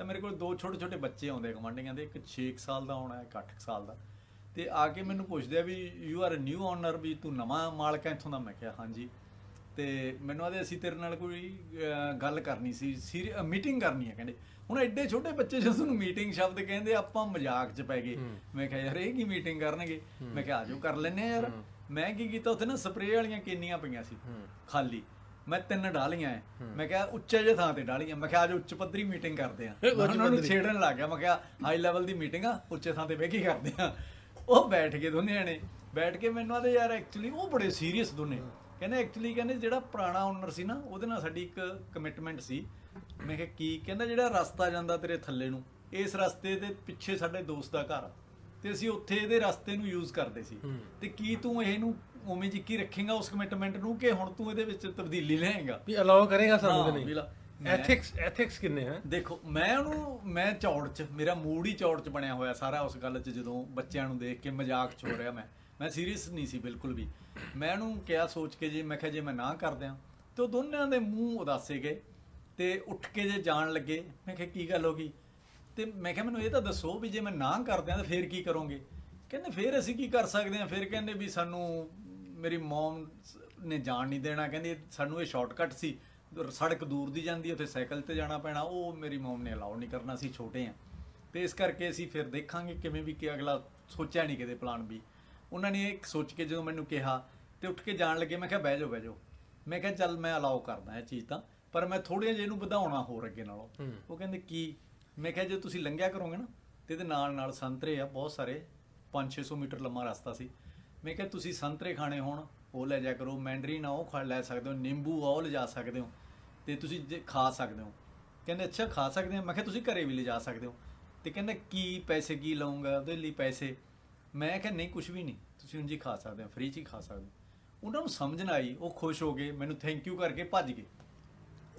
ਤਾਂ ਮੇਰੇ ਕੋਲ ਦੋ ਛੋਟੇ ਛੋਟੇ ਬੱਚੇ ਆਉਂਦੇ ਗਵਾਂਢੀਆਂ ਦੇ ਇੱਕ 6 ਸਾਲ ਦਾ ਆਉਣਾ ਇੱਕ 8 ਸਾਲ ਦਾ। ਤੇ ਆ ਕੇ ਮੈਨੂੰ ਪੁੱਛਦੇ ਆ ਵੀ you are a new owner ਵੀ ਤੂੰ ਨਵਾਂ ਮਾਲਕ ਹੈ ਇੱਥੋਂ ਦਾ? ਮੈਂ ਕਿਹਾ ਹਾਂਜੀ। ਤੇ ਮੈਨੂੰ ਆਦੇ ਅਸੀਂ ਤੇਰੇ ਨਾਲ ਕੋਈ ਗੱਲ ਕਰਨੀ ਸੀ ਮੀਟਿੰਗ ਕਰਨੀ ਹੈ ਕਹਿੰਦੇ। ਹੁਣ ਐਡੇ ਛੋਟੇ ਬੱਚੇ ਜਦੋਂ ਨੂੰ ਮੀਟਿੰਗ ਸ਼ਬਦ ਕਹਿੰਦੇ ਆਪਾਂ ਮਜ਼ਾਕ 'ਚ ਪੈ ਗਏ। ਮੈਂ ਕਿਹਾ ਯਾਰ ਇਹ ਕੀ ਮੀਟਿੰਗ ਕਰਨਗੇ? ਮੈਂ ਕਿਹਾ ਆਜੋ ਕਰ ਲੈਨੇ ਯਾਰ। ਮੈਂ ਕੀ ਕੀਤਾ ਉੱਥੇ ਨਾ ਸਪਰੇਅ ਵਾਲੀਆਂ ਕੇਨੀਆਂ ਪਈਆਂ ਸੀ ਖਾਲੀ। ਮੈਂ ਤਿੰਨ ਡਾਲੀਆਂ ਐ। ਮੈਂ ਕਿਹਾ ਉੱਚੇ ਜਿਹੇ ਥਾਂ ਤੇ ਡਾਲੀਆਂ ਮੈਂ ਕਿਹਾ ਅੱਜ ਉੱਚ ਪੱਧਰੀ ਮੀਟਿੰਗ ਕਰਦੇ ਆ। ਉਹਨਾਂ ਨੂੰ ਛੇੜਨ ਲੱਗ ਗਿਆ। ਮੈਂ ਕਿਹਾ ਹਾਈ ਲੈਵਲ ਦੀ ਮੀਟਿੰਗ ਆ ਉੱਚੇ ਥਾਂ ਤੇ ਬਹਿ ਕੇ ਕਰਦੇ ਆ। ਉਹ ਬੈਠ ਕੇ ਦੋਨੇ ਜਣੇ। ਬੈਠ ਕੇ ਮੈਨੂੰ ਆਦੇ ਯਾਰ ਐਕਚੁਅਲੀ ਉਹ ਬੜੇ ਸੀਰੀਅਸ ਦੋਨੇ। ਕਹਿੰਦੇ ਐਕਚੁਅਲੀ ਕਹਿੰਦੇ ਜਿਹੜਾ ਪੁਰਾਣਾ ਓਨਰ ਸੀ ਨਾ ਉਹਦੇ ਨਾਲ ਸਾਡੀ ਇੱਕ ਕਮਿਟਮੈਂਟ ਸੀ। ਮੈਂ ਕਿਹਾ ਕੀ? ਕਹਿੰਦਾ ਜਿਹੜਾ ਰਸਤਾ ਜਾਂਦਾ ਤੇਰੇ ਥੱਲੇ ਨੂੰ ਇਸ ਰਸਤੇ ਦੇ ਪਿੱਛੇ ਸਾਡੇ ਦੋਸਤ ਦਾ ਘਰ ਤੇ ਅਸੀਂ ਉੱਥੇ ਇਹਦੇ ਰਸਤੇ ਨੂੰ ਯੂਜ਼ ਕਰਦੇ ਸੀ। ਤੇ ਕੀ ਤੂੰ ਇਹਨੂੰ ਉਵੇਂ ਜਿੱਕੀ ਰੱਖੇਗਾ ਉਸ ਕਮਿਟਮੈਂਟ ਨੂੰ ਕਿ ਹੁਣ ਤੂੰ ਇਹਦੇ ਵਿੱਚ ਤਬਦੀਲੀ ਲਿਆਏਗਾ ਵੀ ਅਲਾਉ ਕਰੇਗਾ ਸਾਨੂੰ ਕਿ ਨਹੀਂ? ਐਥਿਕਸ ਐਥਿਕਸ ਕਿੰਨੇ ਹੈ? ਦੇਖੋ ਮੈਂ ਉਹਨੂੰ ਮੈਂ ਚੌੜ ਚ ਮੇਰਾ ਮੂਡ ਹੀ ਚੌੜ ਚ ਬਣਿਆ ਹੋਇਆ ਸਾਰਾ ਉਸ ਗੱਲ ਚ ਜਦੋਂ ਬੱਚਿਆਂ ਨੂੰ ਦੇਖ ਕੇ ਮਜ਼ਾਕ ਚ ਹੋ ਰਿਹਾ ਮੈਂ। ਮੈਂ ਸੀਰੀਅਸ ਨਹੀਂ ਸੀ ਬਿਲਕੁਲ ਵੀ। ਮੈਂ ਉਹਨੂੰ ਕਿਹਾ ਸੋਚ ਕੇ ਜੇ ਮੈਂ ਕਿਹਾ ਜੇ ਮੈਂ ਨਾ ਕਰ ਦਿਆਂ ਤੇ ਉਹ ਦੋਨਾਂ ਦੇ ਮੂੰਹ ਉਦਾਸੇ ਗਏ ਤੇ ਉੱਠ ਕੇ ਜੇ ਜਾਣ ਲੱਗੇ ਮੈਂ ਕਿਹਾ ਕੀ ਗੱਲ ਹੋ ਗਈ? ਤੇ ਮੈਂ ਕਿਹਾ ਮੈਨੂੰ ਇਹ ਤਾਂ ਦੱਸੋ ਵੀ ਜੇ ਮੈਂ ਨਾ ਕਰ ਦਿਆਂ ਤਾਂ ਫੇਰ ਕੀ ਕਰੋਗੇ? ਕਹਿੰਦੇ ਫੇਰ ਅਸੀਂ ਕੀ ਕਰ ਸਕਦੇ ਹਾਂ? ਫਿਰ ਕਹਿੰਦੇ ਵੀ ਸਾਨੂੰ ਮੇਰੀ ਮਮ ਨੇ ਜਾਣ ਨਹੀਂ ਦੇਣਾ। ਕਹਿੰਦੀ ਸਾਨੂੰ ਇਹ ਸ਼ਾਰਟਕਟ ਸੀ। ਸੜਕ ਦੂਰ ਦੀ ਜਾਂਦੀ ਉੱਥੇ ਸਾਈਕਲ ਤੇ ਜਾਣਾ ਪੈਣਾ। ਉਹ ਮੇਰੀ ਮਮ ਨੇ ਅਲਾਉ ਨਹੀਂ ਕਰਨਾ ਸੀ ਛੋਟੇ ਆ ਤੇ ਇਸ ਕਰਕੇ ਅਸੀਂ ਫਿਰ ਦੇਖਾਂਗੇ ਕਿਵੇਂ ਵੀ ਕਿ ਅਗਲਾ ਸੋਚਿਆ ਨਹੀਂ ਕਿਤੇ ਪਲਾਨ ਵੀ ਉਹਨਾਂ ਨੇ ਇਹ ਸੋਚ ਕੇ ਜਦੋਂ ਮੈਨੂੰ ਕਿਹਾ ਤੇ ਉੱਠ ਕੇ ਜਾਣ ਲੱਗੇ ਮੈਂ ਕਿਹਾ ਬਹਿ ਜਾਓ ਬਹਿ ਜਾਓ। ਮੈਂ ਕਿਹਾ ਚੱਲ ਮੈਂ ਅਲਾਉ ਕਰਦਾ ਇਹ ਚੀਜ਼ ਤਾਂ ਪਰ ਮੈਂ ਥੋੜ੍ਹੀਆਂ ਜਿਹਾ ਇਹਨੂੰ ਵਧਾਉਣਾ ਹੋਰ ਅੱਗੇ ਨਾਲੋਂ। ਉਹ ਕਹਿੰਦੇ ਕੀ? ਮੈਂ ਕਿਹਾ ਜੇ ਤੁਸੀਂ ਲੰਘਿਆ ਕਰੋਗੇ ਨਾ, ਤੇ ਇਹਦੇ ਨਾਲ ਨਾਲ ਸੰਤਰੇ ਆ, ਬਹੁਤ ਸਾਰੇ 5-600 ਮੀਟਰ ਲੰਮਾ ਰਸਤਾ ਸੀ। ਮੈਂ ਕਿਹਾ ਤੁਸੀਂ ਸੰਤਰੇ ਖਾਣੇ ਹੋਣ, ਉਹ ਲੈ ਜਾ ਕਰੋ, ਮੈਂਡਰੀਨ ਆ, ਉਹ ਖਾ, ਲੈ ਸਕਦੇ ਹੋ, ਨਿੰਬੂ ਆ, ਉਹ ਲਿਜਾ ਸਕਦੇ ਹੋ, ਤੇ ਤੁਸੀਂ ਜੇ ਖਾ ਸਕਦੇ ਹੋ। ਕਹਿੰਦੇ, ਅੱਛਾ, ਖਾ ਸਕਦੇ ਆ। ਮੈਂ ਕਿਹਾ, ਤੁਸੀਂ ਘਰੇ ਵੀ ਲਿਜਾ ਸਕਦੇ ਹੋ। ਤੇ ਕਹਿੰਦਾ, ਕੀ ਪੈਸੇ, ਕੀ ਲਵਾਂਗਾ ਉਹਦੇ ਲਈ ਪੈਸੇ। ਮੈਂ ਕਿਹਾ, ਨਹੀਂ ਕੁਝ ਵੀ ਨਹੀਂ, ਤੁਸੀਂ ਉਂਝ ਹੀ ਖਾ ਸਕਦੇ ਹੋ, ਫ੍ਰੀ ਚ ਹੀ ਖਾ ਸਕਦੇ ਹੋ। ਉਹਨਾਂ ਨੂੰ ਸਮਝ ਨਾ ਆਈ, ਉਹ ਖੁਸ਼ ਹੋ ਗਏ, ਮੈਨੂੰ ਥੈਂਕ ਯੂ ਕਰਕੇ ਭੱਜ ਗਏ।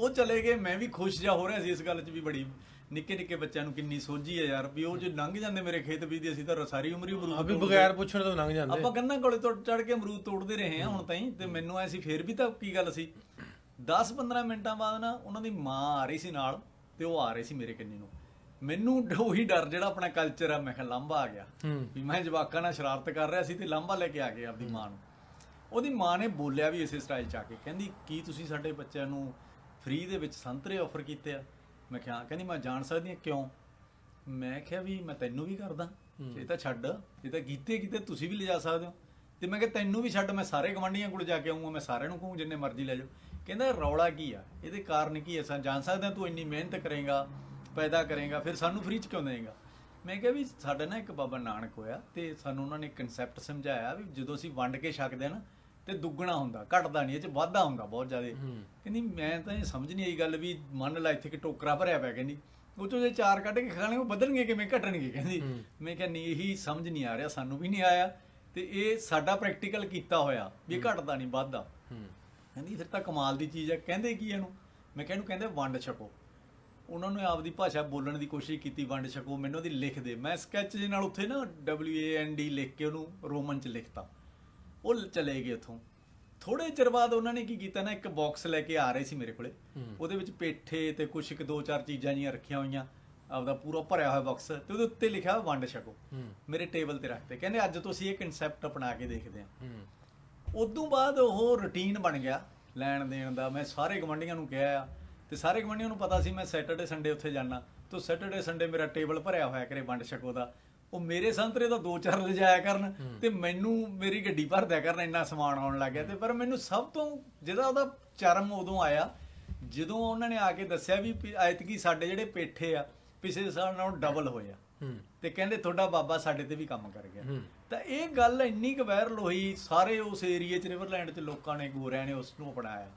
ਉਹ ਚਲੇ ਗਏ ਮੈਂ ਵੀ ਖੁਸ਼ ਜਾ ਹੋ ਰਿਹਾ ਸੀ ਇਸ ਗੱਲ 'ਚ ਵੀ ਬੜੀ। ਨਿੱਕੇ ਨਿੱਕੇ ਬੱਚਿਆਂ ਨੂੰ ਕਿੰਨੀ ਸੋਝੀ ਹੈ ਯਾਰ ਵੀ ਉਹ ਜੇ ਲੰਘ ਜਾਂਦੇ ਮੇਰੇ ਖੇਤ ਵੀ ਦੀ ਅਸੀਂ ਤਾਂ ਸਾਰੀ ਉਮਰ ਹੀ ਅਮਰੂਦ ਤੋੜਦੇ। ਬਗੈਰ ਪੁੱਛਣ ਤੋਂ ਲੰਘ ਜਾਂਦੇ। ਆਪਾਂ ਕੰਨਾਂ ਕੋਲੇ ਤੋਂ ਚੜ ਕੇ ਅਮਰੂਦ ਤੋੜਦੇ ਰਹੇ ਹਾਂ ਹੁਣ ਤਾਈਂ ਤੇ ਮੈਨੂੰ ਐ ਸੀ ਫੇਰ ਵੀ ਤਾਂ ਕੀ ਗੱਲ ਸੀ? 10-15 ਮਿੰਟਾਂ ਬਾਅਦ ਨਾ ਉਹਨਾਂ ਦੀ ਮਾਂ ਆ ਰਹੀ ਸੀ ਨਾਲ ਤੇ ਉਹ ਆ ਰਹੇ ਸੀ ਮੇਰੇ ਕੰਨੀ ਨੂੰ। ਮੈਨੂੰ ਉਹੀ ਡਰ ਜਿਹੜਾ ਆਪਣਾ ਕਲਚਰ ਆ ਮੈਂ ਕਿਹਾ ਲਾਂਭਾ ਆ ਗਿਆ। ਹੂੰ। ਵੀ ਮੈਂ ਜਵਾਕਾਂ ਨਾਲ ਸ਼ਰਾਰਤ ਕਰ ਰਿਹਾ ਸੀ ਤੇ ਲਾਂਭਾ ਲੈ ਕੇ ਆ ਗਏ ਆਪਦੀ ਮਾਂ ਨੂੰ। ਉਹਦੀ ਮਾਂ ਨੇ ਬੋਲਿਆ ਵੀ ਇਸੇ ਸਟਾਈਲ ਚ ਆ ਕੇ ਕਹਿੰਦੀ ਕੀ ਤੁਸੀਂ ਸਾਡੇ ਬੱਚਿਆਂ ਨੂੰ ਫ੍ਰੀ ਦੇ ਵਿੱਚ ਸੰਤਰੇ ਆਫਰ ਕੀਤੇ ਆ। ਮੈਂ ਕਿਹਾ। ਕਹਿੰਦੀ ਮੈਂ ਜਾਣ ਸਕਦੀ ਹਾਂ ਕਿਉਂ? ਮੈਂ ਕਿਹਾ ਵੀ ਮੈਂ ਤੈਨੂੰ ਵੀ ਕਰਦਾ। ਇਹ ਤਾਂ ਛੱਡ। ਇਹ ਤਾਂ ਕੀਤੇ ਕੀਤੇ ਤੁਸੀਂ ਵੀ ਲਿਜਾ ਸਕਦੇ ਹੋ। ਤੇ ਮੈਂ ਕਿਹਾ ਤੈਨੂੰ ਵੀ ਛੱਡ ਮੈਂ ਸਾਰੇ ਗਵਾਂਢੀਆਂ ਕੋਲ ਜਾ ਕੇ ਆਉਂਗਾ ਮੈਂ ਸਾਰਿਆਂ ਨੂੰ ਕਹੂੰ ਜਿੰਨੇ ਮਰਜ਼ੀ ਲੈ ਜਾਓ। ਕਹਿੰਦਾ ਰੌਲਾ ਕੀ ਆ? ਇਹਦੇ ਕਾਰਨ ਕੀ ਹੈ ਸਾਂ ਜਾਣ ਸਕਦੇ ਤੂੰ ਇੰਨੀ ਮਿਹਨਤ ਕਰੇਗਾ ਪੈਦਾ ਕਰੇਗਾ ਫਿਰ ਸਾਨੂੰ ਫ੍ਰੀ ਚ ਕਿਉਂ ਦੇਏਗਾ ਮੈਂ ਕਿਹਾ ਵੀ ਸਾਡਾ ਨਾ ਇੱਕ ਬਾਬਾ ਨਾਨਕ ਹੋਇਆ ਤੇ ਸਾਨੂੰ ਉਹਨਾਂ ਨੇ ਕਨਸੈਪਟ ਸਮਝਾਇਆ ਵੀ ਜਦੋਂ ਅਸੀਂ ਵੰਡ ਕੇ ਛਕਦੇ ਆ ਨਾ ਤੇ ਦੁੱਗਣਾ ਹੁੰਦਾ ਘਟਦਾ ਨਹੀਂ ਇਹ ਚ ਵਾਧਾ ਹੁੰਦਾ ਬਹੁਤ ਜ਼ਿਆਦਾ। ਕਹਿੰਦੀ ਮੈਂ ਤਾਂ ਇਹ ਸਮਝ ਨਹੀਂ ਆਈ ਗੱਲ ਵੀ ਮੰਨ ਲੈ ਇੱਥੇ ਕਿ ਟੋਕਰਾ ਭਰਿਆ ਪਿਆ ਕਹਿੰਦੀ। ਉਹ ਚੋਂ ਜੇ ਚਾਰ ਕੱਢ ਕੇ ਖਾਣੇ ਉਹ ਵਧਣਗੇ ਕਿਵੇਂ ਘਟਣਗੇ ਕਹਿੰਦੀ। ਮੈਂ ਕਿਹਾ ਨਹੀਂ ਇਹੀ ਸਮਝ ਨਹੀਂ ਆ ਰਿਹਾ ਸਾਨੂੰ ਵੀ ਨਹੀਂ ਆਇਆ। ਤੇ ਇਹ ਸਾਡਾ ਪ੍ਰੈਕਟੀਕਲ ਕੀਤਾ ਹੋਇਆ ਵੀ ਘਟਦਾ ਨਹੀਂ ਵੱਧਦਾ ਕਹਿੰਦੀ ਫਿਰ ਤਾਂ ਕਮਾਲ ਦੀ ਚੀਜ਼ ਹੈ ਕਹਿੰਦੇ ਕੀ ਇਹਨੂੰ? ਮੈਂ ਕਿਹਾ ਇਹਨੂੰ ਕਹਿੰਦੇ ਵੰਡ ਛਕੋ। ਉਹਨਾਂ ਨੇ ਆਪਦੀ ਭਾਸ਼ਾ ਬੋਲਣ ਦੀ ਕੋਸ਼ਿਸ਼ ਕੀਤੀ ਵੰਡ ਛਕੋ ਮੈਨੂੰ ਉਹਦੀ ਲਿਖ ਦੇ। ਮੈਂ ਸਕੈਚ ਦੇ ਨਾਲ ਉੱਥੇ ਨਾ W A N D ਲਿਖ ਕੇ ਉਹਨੂੰ ਰੋਮਨ ਚ ਲਿਖਤਾ। ਉਹ ਚਲੇ ਗਏ ਉੱਥੋਂ। ਥੋੜੇ ਚਿਰ ਬਾਅਦ ਉਹਨਾਂ ਨੇ ਕੀ ਕੀਤਾ ਨਾ ਇੱਕ ਬਾਕਸ ਲੈ ਕੇ ਆ ਰਹੇ ਸੀ ਮੇਰੇ ਕੋਲੇ। ਉਹਦੇ ਵਿੱਚ ਪੇਠੇ ਤੇ ਕੁਛ ਇੱਕ ਦੋ ਚਾਰ ਚੀਜ਼ਾਂ ਜੀਆਂ ਰੱਖੀਆਂ ਹੋਈਆਂ। ਆਪਦਾ ਪੂਰਾ ਭਰਿਆ ਹੋਇਆ ਬਾਕਸ ਤੇ ਉਹਦੇ ਉੱਤੇ ਲਿਖਿਆ ਵੰਡ ਛਕੋ। ਮੇਰੇ ਟੇਬਲ ਤੇ ਰੱਖਤੇ ਕਹਿੰਦੇ ਅੱਜ ਤੋਂ ਅਸੀਂ ਇਹ ਕਨਸੈਪਟ ਅਪਣਾ ਕੇ ਦੇਖਦੇ ਹਾਂ ਹੂੰ। ਉਦੋਂ ਬਾਅਦ ਉਹ ਰੁਟੀਨ ਬਣ ਗਿਆ ਲੈਣ ਦੇਣ ਦਾ। ਮੈਂ ਸਾਰੇ ਗਵੰਡੀਆਂ ਨੂੰ ਕਿਹਾ ਆ ਤੇ ਸਾਰੇ ਗਵੰਡੀਆਂ ਨੂੰ ਪਤਾ ਸੀ ਮੈਂ ਸੈਟਰਡੇ ਸੰਡੇ ਉੱਥੇ ਜਾਣਾ ਤੇ ਸੈਟਰਡੇ ਸੰਡੇ ਮੇਰਾ ਟੇਬਲ ਭਰਿਆ ਹੋਇਆ ਕਰੇ ਵੰਡ ਛਕੋ ਦਾ। ਉਹ ਮੇਰੇ ਸੰਤਰੇ ਦਾ ਦੋ ਚਾਰ ਲਿਜਾਇਆ ਕਰਨ ਤੇ ਮੈਨੂੰ ਮੇਰੀ ਗੱਡੀ ਭਰ ਦਿਆ ਕਰਨ ਇੰਨਾ ਸਮਾਨ ਆਉਣ ਲੱਗ ਗਿਆ ਤੇ ਪਰ ਮੈਨੂੰ ਸਭ ਤੋਂ ਜਿਹਦਾ ਉਹਦਾ ਚਰਮ ਉਦੋਂ ਆਇਆ ਜਦੋਂ ਉਹਨਾਂ ਨੇ ਆ ਕੇ ਦੱਸਿਆ ਵੀ ਐਤਕੀ ਸਾਡੇ ਜਿਹੜੇ ਪੇਠੇ ਆ ਪਿਛਲੇ ਸਾਲ ਨਾਲੋਂ ਡਬਲ ਹੋਏ ਆ। ਹੂੰ। ਤੇ ਕਹਿੰਦੇ ਤੁਹਾਡਾ ਬਾਬਾ ਸਾਡੇ ਤੇ ਵੀ ਕੰਮ ਕਰ ਗਿਆ। ਤਾਂ ਇਹ ਗੱਲ ਇੰਨੀ ਕੁ ਵਾਇਰਲ ਹੋਈ ਸਾਰੇ ਉਸ ਏਰੀਏ 'ਚ ਰਿਵਰਲੈਂਡ 'ਚ ਲੋਕਾਂ ਨੇ ਗੋਰਿਆਂ ਨੇ ਉਸ ਨੂੰ ਅਪਣਾਇਆ।